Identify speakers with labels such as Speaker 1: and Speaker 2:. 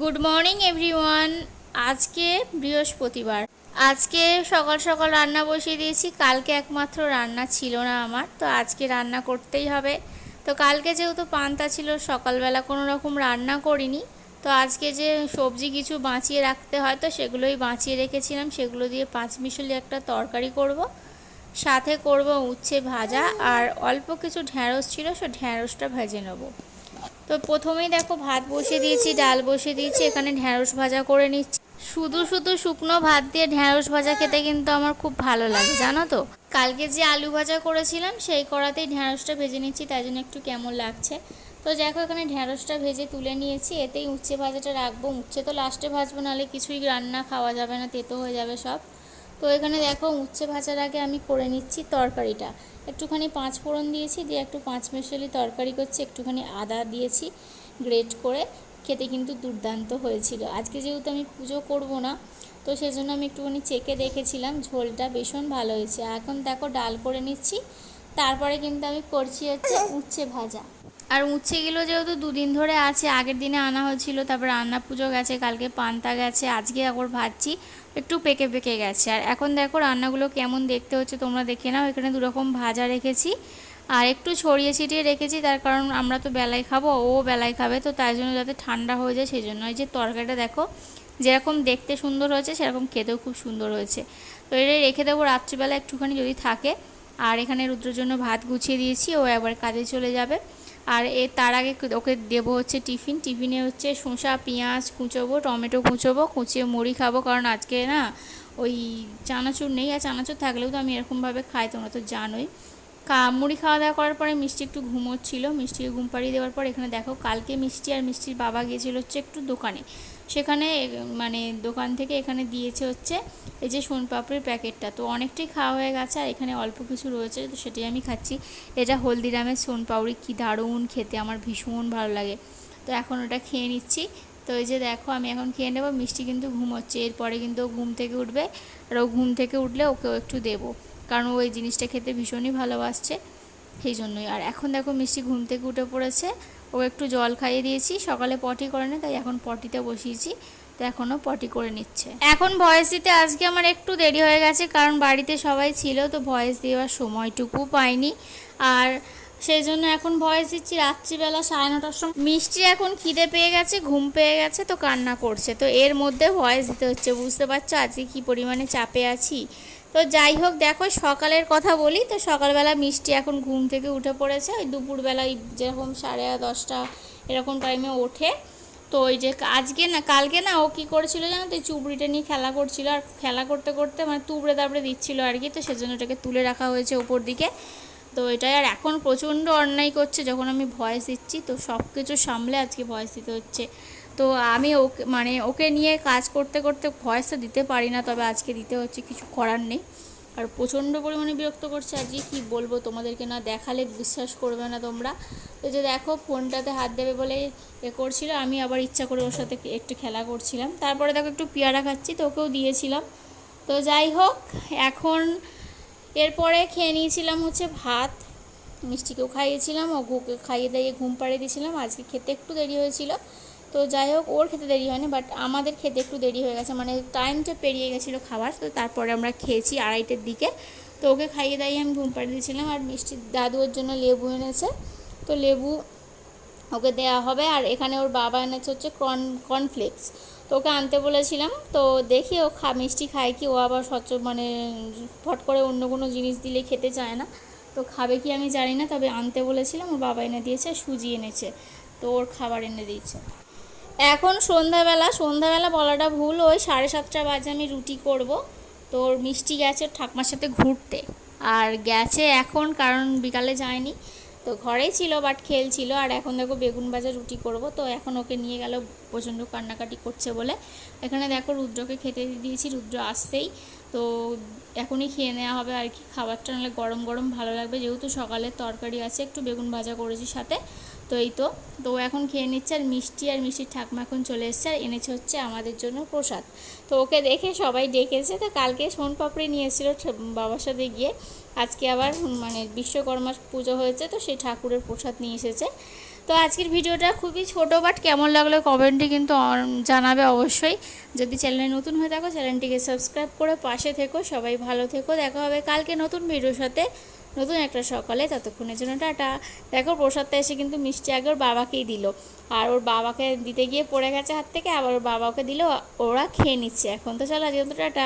Speaker 1: Good morning everyone আজকে বৃহস্পতিবার। আজকে সকাল সকাল রান্না বসিয়ে দিয়েছি। কালকে একমাত্র রান্না ছিল না আমার, তো আজকে রান্না করতেই হবে। তো কালকে যেহেতু পান্তা ছিল, সকালবেলা কোনো রকম রান্না করিনি। তো আজকে যে সবজি কিছু বাঁচিয়ে রাখতে হয়, তো সেগুলোই বাঁচিয়ে রেখেছিলাম। সেগুলো দিয়ে পাঁচ মিশালি একটা তরকারি করব। সাথে করব উচ্ছে ভাজা। আর অল্প কিছু ঢ্যাঁড়স ছিল, সে ঢ্যাঁড়সটা ভেজে নেব। তো প্রথমেই দেখো ভাত বসিয়ে দিয়েছি, ডাল বসিয়ে দিয়েছি, এখানে ঢ্যাঁড়স ভাজা করে নিচ্ছি। শুধু শুধু শুকনো ভাত দিয়ে ঢ্যাঁড়স ভাজা খেতে কিন্তু আমার খুব ভালো লাগে, জানো তো? কালকে যে আলু ভাজা করেছিলাম, সেই কড়াতেই ঢ্যাঁড়সটা ভেজে নিচ্ছি, তাই জন্য একটু কেমন লাগছে। তো দেখো এখানে ঢ্যাঁড়সটা ভেজে তুলে নিয়েছি, এতেই উচ্ছে ভাজাটা রাখব। উচ্ছে তো লাস্টে ভাজবো, নাহলে কিছুই রান্না খাওয়া যাবে না, তেতো হয়ে যাবে সব। তো এখানে দেখো উচ্ছে ভাজার আগে আমি করে নিচ্ছি তরকারিটা। একটুখানি পাঁচ ফোড়ন দিয়েছি, দিয়ে একটু পাঁচ মেশালি তরকারি করছি, একটুখানি আদা দিয়েছি গ্রেট করে। খেতে কিন্তু দুর্দান্ত হয়েছিল। আজকে যেহেতু আমি পুজো করব না, তো সেই জন্য আমি একটুখানি চেকে দেখেছিলাম, ঝোলটা ভীষণ ভালো হয়েছে। এখন দেখো ডাল করে নিচ্ছি, তারপরে কিন্তু আমি করছি হচ্ছে উচ্ছে ভাজা। আর উচ্ছেগুলো যেহেতু দুদিন ধরে আছে, আগের দিনে আনা হয়েছিল, তারপর রান্না পুজো গেছে, কালকে পান্তা গেছে, আজকে আবার ভাজছি, একটু পেকে পেকে গেছে। আর এখন দেখো রান্নাগুলো কেমন দেখতে হচ্ছে, তোমরা দেখে নাও, এখানে দুরকম ভাজা রেখেছি। আর একটু ছড়িয়ে ছিটিয়ে রেখেছি, তার কারণ আমরা তো বেলায় খাব, ও বেলায় খাবে, তো তাই জন্য যাতে ঠান্ডা হয়ে যায়, সেই জন্য এই যে তরকারিটা দেখো, যেরকম দেখতে সুন্দর হয়েছে, সেরকম খেতেও খুব সুন্দর হয়েছে। তো এটাই রেখে দেবো রাত্রিবেলা একটুখানি যদি থাকে। আর এখানে রুদ্রের জন্য ভাত গুছিয়ে দিয়েছি, ও একবার কাজে চলে যাবে। আর এ তার আগে ওকে দেব হচ্ছে টিফিন। টিফিনে হচ্ছে শসা, পেঁয়াজ কুচোবো, টমেটো কুচোবো, কুঁচিয়ে মুড়ি খাব। কারণ আজকে না ওই চানাচুর নেই। আর চানাচুর থাকলেও তো আমি এরকমভাবে খাই, তোমরা তো জানোই। মুড়ি খাওয়া দাওয়া করার পরে মিষ্টি একটু ঘুমোচ্ছিল, মিষ্টিকে ঘুম পাড়িয়ে দেওয়ার পর এখানে দেখো কালকে মিষ্টি আর মিষ্টির বাবা গিয়েছিল হচ্ছে একটু দোকানে। সেখানে মানে দোকান থেকে এখানে দিয়েছে হচ্ছে এই যে সোনপাপড়ির প্যাকেটটা। তো অনেকটাই খাওয়া হয়ে গেছে আর এখানে অল্প কিছু রয়েছে, তো সেটাই আমি খাচ্ছি। এটা হলদিরামের সোনপাপড়ি কী দারুণ খেতে, আমার ভীষণ ভালো লাগে। তো এখন ওটা খেয়ে নিচ্ছি। তো এই যে দেখো, আমি এখন খেয়ে নেব, মিষ্টি কিন্তু ঘুমোচ্ছে, এরপরে কিন্তু ঘুম থেকে উঠবে, আর ও ঘুম থেকে উঠলে ওকেও একটু দেবো। কারণ ও এই জিনিসটা খেতে ভীষণই ভালোবাসছে, সেই জন্যই। আর এখন দেখো মিষ্টি ঘুম থেকে উঠে পড়েছে, ও একটু জল খাইয়ে দিয়েছি, সকালে পটি করে না, তাই এখন পটিতে বসিয়েছি, তো এখনও পটি করে নিচ্ছে। এখন ভয়েস দিতে আজকে আমার একটু দেরি হয়ে গেছে, কারণ বাড়িতে সবাই ছিল, তো ভয়েস দেওয়ার সময়টুকু পাইনি। আর সেই জন্য এখন ভয়েস দিচ্ছি রাত্রিবেলা সাড়ে নটার সময়। মিষ্টি এখন খিদে পেয়ে গেছে, ঘুম পেয়ে গেছে, তো কান্না করছে, তো এর মধ্যে ভয়েস দিতে হচ্ছে। বুঝতে পারছ আজকে কী পরিমাণে চাপে আছি? তো যাই হোক, দেখো সকালের কথা বলি, তো সকালবেলা মিষ্টি এখন ঘুম থেকে উঠে পড়েছে। ওই দুপুরবেলা ওই যেরকম সাড়ে দশটা এরকম টাইমে ওঠে। তো ওই যে আজকে না, কালকে না ও কী করেছিল জানো তো চুবড়িটা নিয়ে খেলা করছিল। আর খেলা করতে করতে মানে তুবড়ে তাবড়ে দিচ্ছিল আর কি, তো সেজন্য ওটাকে তুলে রাখা হয়েছে ওপর দিকে। তো এটাই, আর এখন প্রচণ্ড অন্যায় করছে, যখন আমি ভয়েস দিচ্ছি, তো সব কিছু সামলে আজকে ভয়েস দিতে হচ্ছে। তো আমি ওকে মানে ওকে নিয়ে কাজ করতে করতে ভয়েসটা দিতে পারি না, তবে আজকে দিতে হচ্ছে, কিছু করার নেই। আর প্রচণ্ড পরিমাণে বিরক্ত করছে আজকে, কি বলব তোমাদেরকে না, দেখালে বিশ্বাস করবে না তোমরা। তো যে দেখো, ফোনটাতে হাত দেবে বলে এ করছিল, আমি আবার ইচ্ছা করে ওর সাথে একটু খেলা করছিলাম। তারপরে দেখো একটু পেয়ারা খাচ্ছি, তো ওকেও দিয়েছিলাম। তো যাই হোক, এখন এরপরে খেয়ে নিয়েছিলাম হচ্ছে ভাত। মিষ্টিকেও খাইয়েছিলাম ও ঘুকে খাইয়ে দাইয়ে ঘুম পাড়িয়ে দিয়েছিলাম। আজকে খেতে একটু দেরি হয়েছিল। তো যাই হোক, ওর খেতে দেরি হয়নি বাট আমাদের খেতে একটু দেরি হয়ে গেছে। মানে টাইমটা পেরিয়ে গেছিল খাবার, তো তারপরে আমরা খেয়েছি আড়াইটের দিকে। তো ওকে খাইয়ে দাইয়ে আমি ঘুম পাড়িয়ে দিয়েছিলাম, আর মিষ্টির দাদু ওর জন্য লেবু এনেছে। তো লেবু ওকে দেওয়া হবে, আর এখানে ওর বাবা এনেছে হচ্ছে কর্ন কর্নফ্লেক্স তো ওকে আনতে বলেছিলাম, তো দেখি ও খা, মিষ্টি খায় কি, ও আবার স্বচ্ছ মানে ফট করে অন্য কোনো জিনিস দিলে খেতে চায় না। তো খাবে কি আমি জানি না, তবে আনতে বলেছিলাম, ওর বাবা এনে দিয়েছে, সুজি এনেছে। তো ওর খাবার এনে দিয়েছে। এখন সন্ধ্যাবেলা সন্ধ্যাবেলা বলাটা ভুল, ওই সাড়ে সাতটা বাজে আমি রুটি করব। তো ওর মিষ্টি গেছে ঠাকমার সাথে ঘুরতে। আর গেছে এখন, কারণ বিকালে যায়নি। তো ঘরেই ছিল বাট খেলছিল। আর এখন দেখো বেগুন ভাজা রুটি করব। তো এখন ওকে নিয়ে গেল, প্রচণ্ড কান্নাকাটি করছে বলে। এখানে দেখো রুদ্রকে খেতে দিয়েছি, রুদ্র আসতেই। তো এখনই খেয়ে নেওয়া হবে আর কি। খাবারটা নাহলে গরম গরম ভালো লাগবে। যেহেতু সকালে তরকারি আছে, একটু বেগুন ভাজা করেছি সাথে। তো এই তো। তো এখন খেয়ে নিচ্ছে আর মিষ্টি আর মিষ্টির ঠাকমা এখন চলে এসছে আর এনেছে হচ্ছে আমাদের জন্য প্রসাদ। তো ওকে দেখে সবাই ডেকেছে। তো কালকে সোনপাপড়ি নিয়ে এসেছিল বাবার সাথে গিয়ে। আজকে আবার মানে বিশ্বকর্মার পুজো হয়েছে তো সেই ঠাকুরের প্রসাদ নিয়ে এসেছে। তো আজকের ভিডিওটা খুবই ছোট বাট কেমন লাগল কমেন্টে কিন্তু জানাবে অবশ্যই। যদি চ্যানেলে নতুন হয়ে থাকো, চ্যানেলটিকে সাবস্ক্রাইব করে পাশে থেকো। সবাই ভালো থেকো। দেখা হবে কালকে নতুন ভিডিওর সাথে। নতুন একটা সকালে, ততক্ষণের জন্য টাটা। দেখো, প্রসাদটা এসে কিন্তু মিষ্টি আগে ওর বাবাকেই দিল। আর ওর বাবাকে দিতে গিয়ে পড়ে গেছে হাত থেকে, আবার ওর বাবাকে দিল, ওরা খেয়ে নিচ্ছে। এখন তো চলো আজকে টাটা।